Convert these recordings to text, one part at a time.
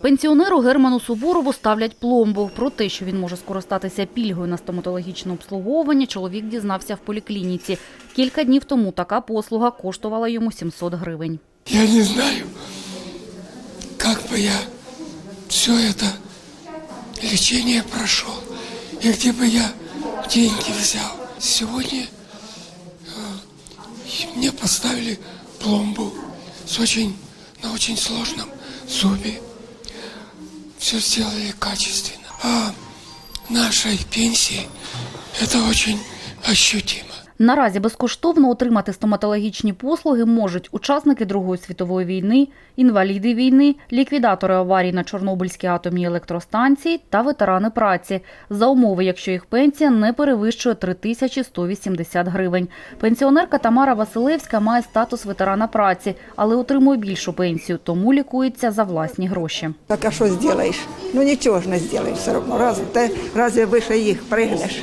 Пенсіонеру Герману Суворову ставлять пломбу. Про те, що він може скористатися пільгою на стоматологічне обслуговування, чоловік дізнався в поліклініці. Кілька днів тому така послуга коштувала йому 700 гривень. Я не знаю, как бы я все это лечение прошел, и где бы я деньги взял. Сегодня э, мне поставили пломбу с очень, на очень сложном зубе. Все сделали качественно. А нашей пенсии это очень ощутимо. Наразі безкоштовно отримати стоматологічні послуги можуть учасники Другої світової війни, інваліди війни, ліквідатори аварій на Чорнобильській атомній електростанції та ветерани праці за умови, якщо їх пенсія не перевищує 3180 гривень. Пенсіонерка Тамара Василевська має статус ветерана праці, але отримує більшу пенсію, тому лікується за власні гроші. Так а що зробиш? Ну нічого ж не зробиш все одно. Раз, те, разве вище їх пригнеш?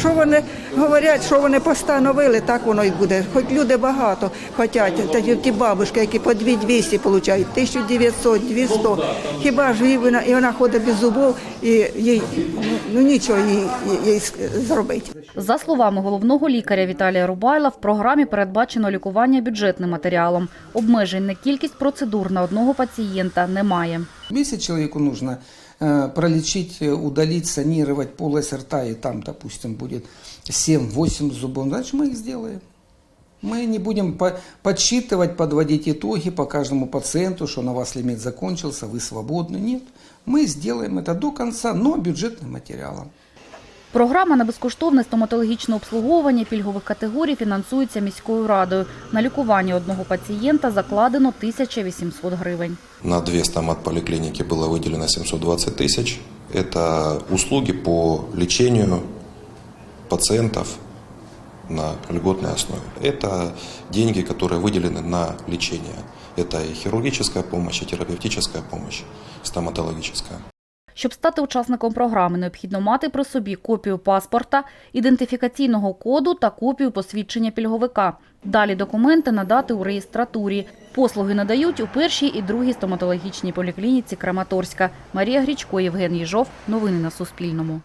Що вони говорять, що вони постановили, так воно і буде. Хоч люди багато хочуть, та ті- ті бабушки, які по 2200 получають, 1900, 200. Хіба ж їй вона, і вона ходить без зубов, і їй ну, ну нічого їй, їй, зробити. За словами головного лікаря Віталія Рубайла, в програмі передбачено лікування бюджетним матеріалом. Обмежень на кількість процедур на одного пацієнта немає. Человеку нужно э, пролечить, э, удалить, санировать полость рта, и там, допустим, будет 7-8 зубов, значит, мы их сделаем. Мы не будем по- подсчитывать, подводить итоги по каждому пациенту, что на вас лимит закончился, вы свободны. Нет, мы сделаем это до конца, но бюджетным материалом. Програма на безкоштовне стоматологічне обслуговування пільгових категорій фінансується міською радою. На лікування одного пацієнта закладено 1800 гривень. На две стомат-поликлиники было выделено 720 тысяч. Это услуги по лечению пациентов на льготной основе. Это деньги, которые выделены на лечение. Это и хирургическая помощь, и терапевтическая помощь, стоматологическая. Щоб стати учасником програми, необхідно мати при собі копію паспорта, ідентифікаційного коду та копію посвідчення пільговика. Далі документи надати у реєстратурі. Послуги надають у першій і другій стоматологічній поліклініці Краматорська. Марія Грічко, Євген Єжов. Новини на Суспільному.